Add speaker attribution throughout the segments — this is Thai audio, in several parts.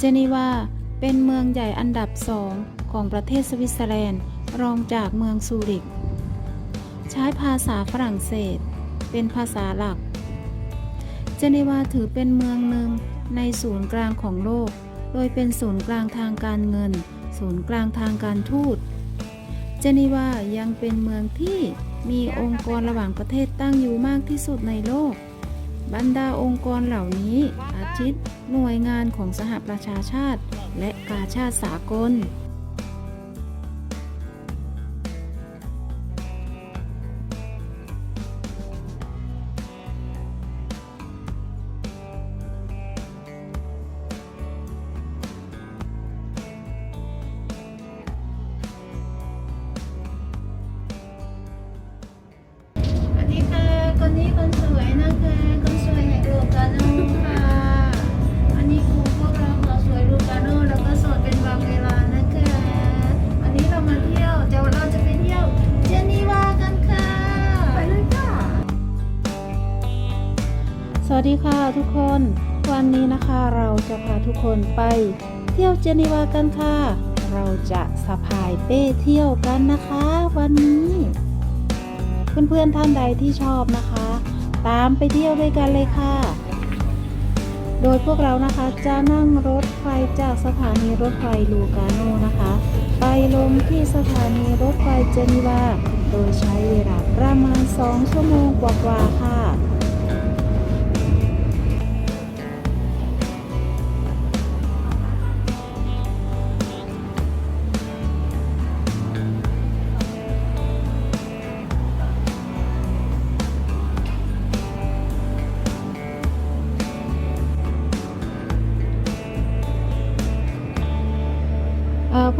Speaker 1: เจนีวาเป็นเมืองใหญ่อันดับสองของประเทศสวิตเซอร์แลนด์ รองจากเมืองซูริก ใช้ภาษาฝรั่งเศส เป็นภาษาหลัก เจนีวาถือเป็นเมืองหนึ่งในศูนย์กลางของโลก โดยเป็นศูนย์กลางทางการเงิน ศูนย์กลางทางการทูต เจนีวายังเป็นเมืองที่มีองค์กรระหว่างประเทศตั้งอยู่มากที่สุดในโลก บรรดาองค์กรเหล่านี้ อาทิตหน่วยงานของสหประชาชาติ และกาชาติสากล ดีค่ะทุกคน วันนี้นะคะเราจะพาทุกคนไป เที่ยวเจนีวากันค่ะ เราจะสะพายเป้เที่ยวกันนะคะ วันนี้ เพื่อนๆท่านใดที่ชอบนะคะ ตามไปเที่ยวด้วยกันเลยค่ะ โดยพวกเรานะคะจะนั่งรถไฟจากสถานีรถไฟลูกาโนนะคะ ไปลงที่สถานีรถไฟเจนีวา โดยใช้เวลาประมาณ 2 ชั่วโมงกว่าๆค่ะ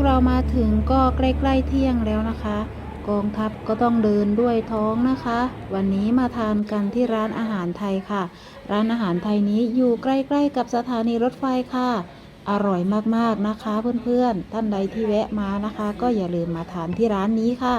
Speaker 1: กเรามาถึงก็ใกล้ๆเที่ยงแล้วนะคะ กองทัพก็ต้องเดินด้วยท้องนะคะ วันนี้มาทานกันที่ร้านอาหารไทยค่ะ ร้านอาหารไทยนี้อยู่ใกล้ๆกับสถานีรถไฟค่ะ อร่อยมากๆนะคะเพื่อนๆ ท่านใดที่แวะมานะคะ ก็อย่าลืมมาทานที่ร้านนี้ค่ะ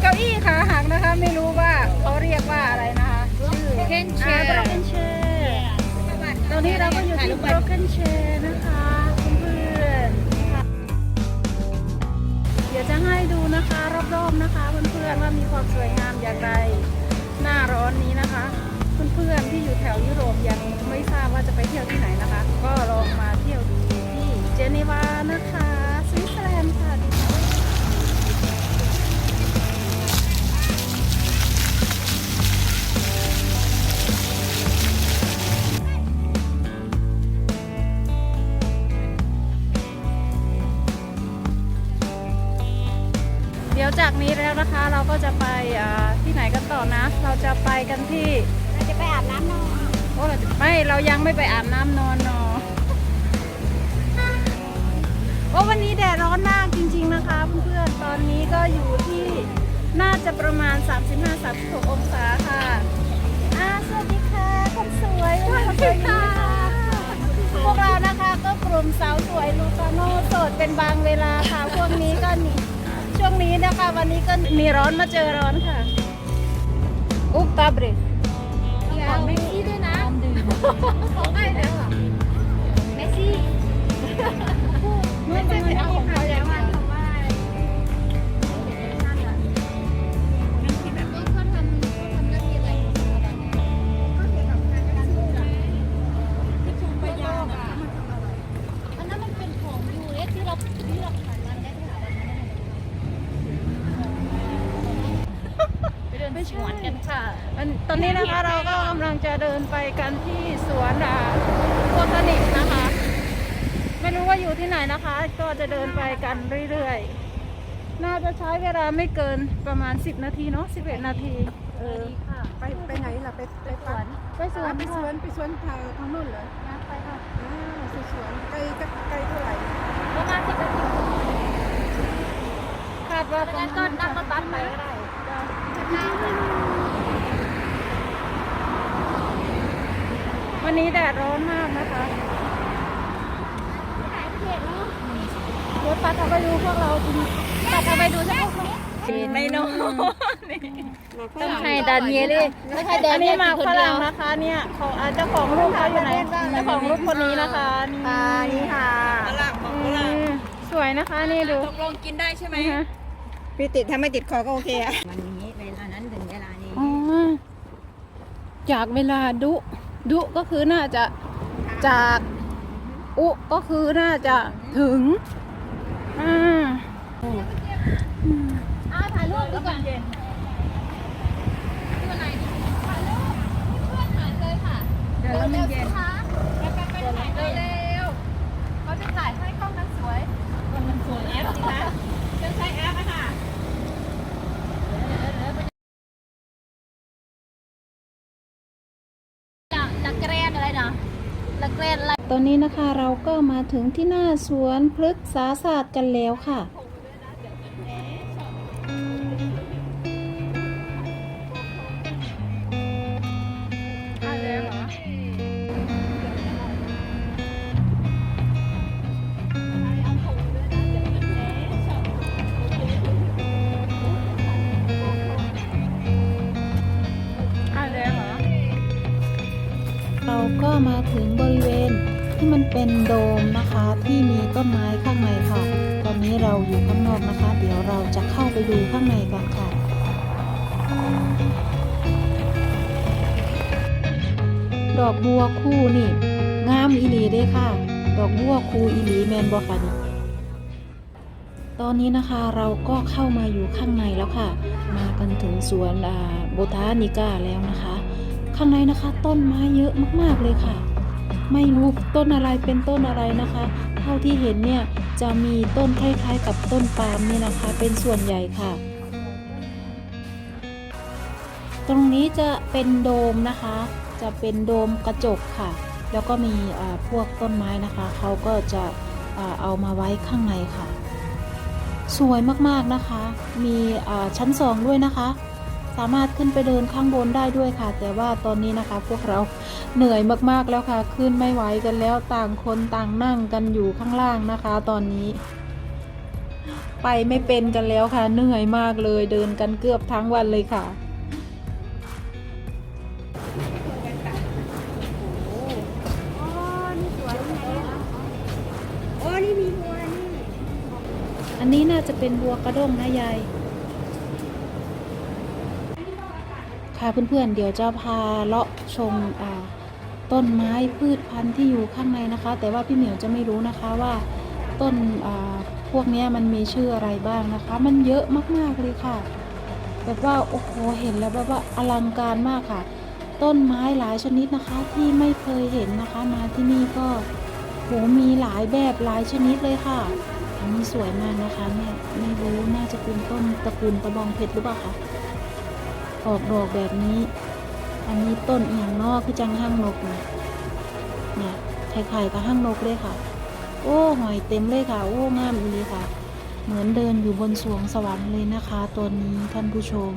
Speaker 1: เก้าอี้ขาหัก
Speaker 2: นะ
Speaker 1: คะ ไม่รู้ว่าเขาเรียกว่าอะไรนะคะชื่อ
Speaker 2: Broken chair
Speaker 1: อ่า broken chair ตอนนี้เราก็อยู่ที่ broken chair นะคะเพื่อนๆค่ะเดี๋ยวจะให้ดูนะคะรอบๆนะคะเพื่อนๆว่ามีความสวยงามอย่างไรหน้าร้อนนี้นะคะ เพื่อนๆที่อยู่แถวยุโรปยังไม่ทราบว่าจะไปเที่ยวที่ไหนนะคะ ก็ลองมาเที่ยวดูที่เจนีวานะคะ ดี๋ยวจากนี้แล้วนะคะเราก็จะไปอ่าที่ไหนกันต่อนะ เราจะไปกันที่
Speaker 2: เราจะไปอาบน้ำนอน
Speaker 1: โอ้เราจะไม่เรายังไม่ไปอาบน้ำนอนเนอะโอ้วันนี้แดดร้อนมากจริง ๆนะคะเพื่อนๆตอนนี้ก็อยู่ที่น่าจะประมาณ 35-36 องศาค่ะอ่าสวัสดีค่ะคนสวยวันนี้คนสวยดีนะคะพวกเรานะคะก็กลุ่มสาวสวยลูกาโนโสดเป็นบางเวลาค่ะพวกนี้ก็นี่ ช่วงนี้นะคะ วันนี้ก็มีร้อนมาเจอร้อนค่ะ อุ๊บตาเบร
Speaker 2: ของเมสซี่ด้วยนะของใครเนี่ยเมสซี่ไม่ใช่เป็นเอาของ
Speaker 1: กันที่สวนอ่าโบทานิกนะคะ ไม่รู้ว่าอยู่ที่ไหนนะคะ ก็จะเดินไปกันเรื่อยๆ น่าจะใช้เวลาไม่เกินประมาณ 10 นาทีเนาะ11 นาทีเออ
Speaker 2: ค่ะ
Speaker 3: ไปไปไหนล่ะไปไป
Speaker 2: สวน
Speaker 1: ไปสวน
Speaker 3: ไปสวนไปสวนทางทางนู้นเหรอ
Speaker 2: นะไปค่ะ
Speaker 3: อ่าสสวนไกลก็ไกลเท่าไหร่
Speaker 2: ประมาณสิบนาที
Speaker 1: คาดว่า
Speaker 2: งั้นก็นั่งรถบัสไปก็ได้นั่ง
Speaker 1: วันนี้แดดร้อนมากนะคะ
Speaker 2: ขายเพจเนาะ
Speaker 1: รถปัดเอาไปดูพวกเราจริง
Speaker 2: ตัดเอาไปดูสักพวก
Speaker 1: ไม่นอน
Speaker 2: ต้องให้ดานเยลี่ไม่ใช่แด
Speaker 1: อั
Speaker 2: น
Speaker 1: น
Speaker 2: เย
Speaker 1: นี้
Speaker 2: ลี่
Speaker 1: มา
Speaker 2: คน
Speaker 1: ฝ
Speaker 2: เดี
Speaker 1: รั่
Speaker 2: ย
Speaker 1: ง
Speaker 2: ว
Speaker 1: นะคะเนี่ยของอ่าเจ้าของรูปเขาอยู่ไหนเจ้าของรูปคนนี้นะคะนี่
Speaker 3: อ่านี่ค่ะ
Speaker 1: อืมสวยนะคะนี่ดู
Speaker 4: ตกลงกินได้ใช่ไหม
Speaker 1: นะคะ
Speaker 3: พี่ติดถ้าไม่ติดคอก็โอเคอะ
Speaker 4: วันนี้เวลานั้นถึงเวลานี้
Speaker 1: อ๋อจากเวลาดุ ดุก็คือน่าจะจาก อุก็คือน่าจะถึง อ่า
Speaker 2: อ้าวถ่ายรูปดีกว่าดูไหนดีถ่ายรูปเพื่อนถ่ายเลยค่ะ
Speaker 4: เดี๋ยวเราไม่เย็น
Speaker 2: คะไปไปไปถ่ายเร็วเขาจะถ่ายให้กล้องนั้นสวย
Speaker 4: มันสวยแอปสิคะจะใช้แอปอะค่ะ
Speaker 2: จากจากแกรนอะไรนะจากแกรนอะไร
Speaker 1: ตอนนี้นะคะเราก็มาถึงที่หน้าสวนพฤกษาศาสตร์กันแล้วค่ะ มาถึงบริเวณที่มันเป็นโดมนะคะที่มีต้นไม้ข้างในค่ะ ตอนนี้เราอยู่ข้างนอกนะคะ เดี๋ยวเราจะเข้าไปดูข้างในกันค่ะดอกบัวคู่นี่งามอีหลีเด้ค่ะ ดอกบัวคู่อีหลีแมนบอค่ะนี่ตอนนี้นะคะเราก็เข้ามาอยู่ข้างในแล้วค่ะ มากันถึงสวนโบทานิก้าแล้วนะคะ ข้างในนะคะ ต้นไม้เยอะมากๆเลยค่ะ ไม่รู้ต้นอะไรเป็นต้นอะไรนะคะ เท่าที่เห็นเนี่ยจะมีต้นคล้ายๆกับต้นปาล์มนี่นะคะ เป็นส่วนใหญ่ค่ะ ตรงนี้จะเป็นโดมนะคะ จะเป็นโดมกระจกค่ะ แล้วก็มีพวกต้นไม้นะคะเขาก็จะเอามาไว้ข้างในค่ะ สวยมากๆนะคะ มีชั้นสองด้วยนะคะ สามารถขึ้นไปเดินข้างบนได้ด้วยค่ะ แต่ว่าตอนนี้นะคะ พวกเราเหนื่อยมากๆแล้วค่ะ ขึ้นไม่ไหวกันแล้วต่างคนต่างนั่งกันอยู่ข้างล่างนะคะ ตอนนี้ ไปไม่เป็นกันแล้วค่ะ เหนื่อยมากเลยเดินกันเกือบทั้งวันเลยค่ะ
Speaker 3: โอ้นี่มีบัวนี่
Speaker 1: อันนี้น่าจะเป็นบัวกระด้งนะยาย ค่ะเพื่อนๆ เดี๋ยวจะพาเลาะชมต้นไม้พืชพันธุ์ที่อยู่ข้างในนะคะ แต่ว่าพี่เหมียวจะไม่รู้นะคะว่าต้นพวกนี้มันมีชื่ออะไรบ้างนะคะ มันเยอะมากๆเลยค่ะ แบบว่าโอ้โหเห็นแล้วแบบว่าอลังการมากค่ะ ต้นไม้หลายชนิดนะคะที่ไม่เคยเห็นนะคะมาที่นี่ก็โหมีหลายแบบหลายชนิดเลยค่ะอันนี้สวยมากนะคะเนี่ยไม่รู้น่าจะเป็นต้นตระกูลตะบองเพชรหรือเปล่าคะ ออกดอกแบบนี้ อันนี้ต้นเอียงนอกคือจังห้างนกนะเนี่ยไข่ๆกับห้างนกเลยค่ะ โอ้หอยเต็มเลยค่ะ โอ้งามเลยค่ะ เหมือนเดินอยู่บนสวงสวรรค์เลยนะคะตัวนี้ท่านผู้ชม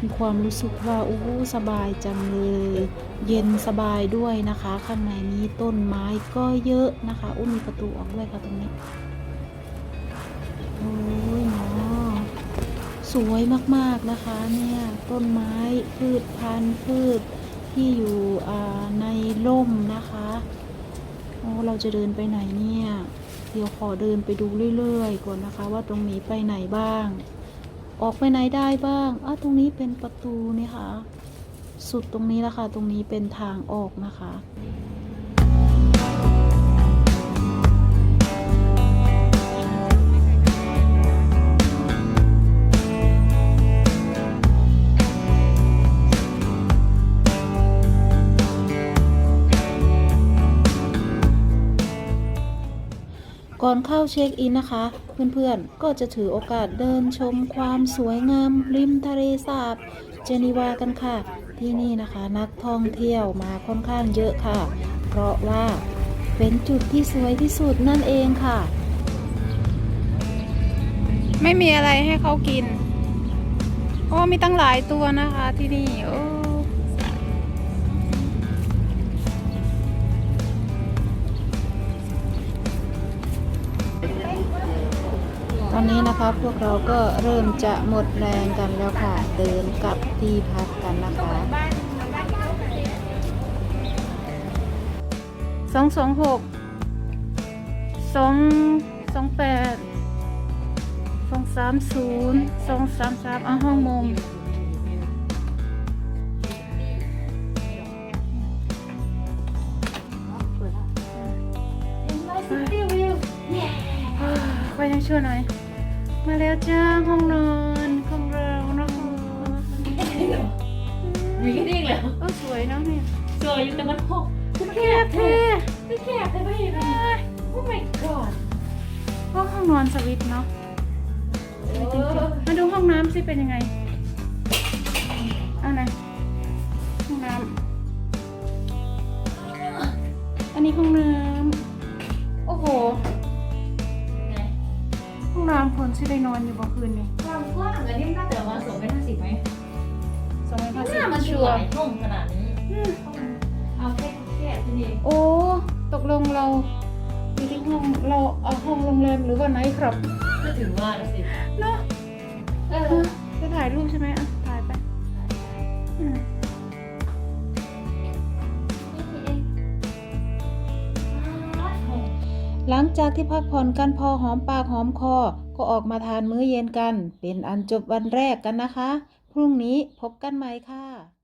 Speaker 1: มีความรู้สึกว่าโอ้สบายจังเลย เย็นสบายด้วยนะคะ ข้างในนี้ต้นไม้ก็เยอะนะคะโอ้มีประตูออกด้วยค่ะตรงนี้โอ้ สวยมากๆนะคะเนี่ยต้นไม้พืชพันธุ์พืชที่อยู่ในร่มนะคะโอ้เราจะเดินไปไหนเนี่ย เดี๋ยวขอเดินไปดูเรื่อยๆก่อนนะคะ ว่าตรงนี้ไปไหนบ้าง ออกไปไหนได้บ้างอ้าวตรงนี้เป็นประตูนี่ค่ะ สุดตรงนี้แล้วค่ะ ตรงนี้เป็นทางออกนะคะ ก่อนเข้าเช็คอินนะคะ เพื่อนๆ ก็จะถือโอกาสเดินชมความสวยงาม ริมทะเลสาบ
Speaker 2: เจนีวากันค่ะ ที่นี่นะคะนักท่องเที่ยวมาค่อนข้างเยอะค่ะ เพราะว่าเป็นจุดที่สวยที่สุดนั่นเองค่ะ ไม่มีอะไรให้เขากิน โอ้มีตั้งหลายตัวนะคะที่นี่โอ้ ตอนนี้นะคะพวกเราก็เริ่มจะหมดแรงกันแล้วค่ะ เดินกลับที่พักกันนะคะสองสองหกสองสองแปดสองสามศูนย์สองสามสามอะห้องมงคอยยังช่วยหน่อย มาแล้วจ้าห้องนอนของเรานะคะ
Speaker 4: มีแค่นี้เลย
Speaker 2: เออสวยเนาะเนี่ย
Speaker 4: สวยอยู่แต่มันพก
Speaker 2: แค่เท่
Speaker 4: ไม่แคบเลยไม่เห็นเลยโอ้ my god
Speaker 2: ห้องห้องนอนสวิตช์เนาะมาดูห้องน้ำสิเป็นยังไงเอาไหนห้องน้ำอันนี้ห้องน้ำ น้ำคนที่ได้นอนอยู่เมื่คืนนี้
Speaker 4: ความกว้างอันนี้น่าจะประมาสองเมตรห้าสิบไหม
Speaker 2: สองร้อยห้าสิบ
Speaker 4: น้ามันชัวร์ห้องขนาดนี้เอาแค่แค่ที่นี่
Speaker 2: โอ้ตกลงเราอยู่ที่ห้องเราเอาห้องโรงแรมหรือว่าไหนครับ
Speaker 4: ก็ถือว่าละสิ
Speaker 2: เนาะ
Speaker 4: เอ
Speaker 2: อจะถ่ายรูปใช่ไหมอะถ่ายไปอืมหลังจากที่พักผ่อนกันพอหอมปากหอมคอ ก็ออกมาทานมื้อเย็นกัน เป็นอันจบวันแรกกันนะคะ พรุ่งนี้พบกันใหม่ค่ะ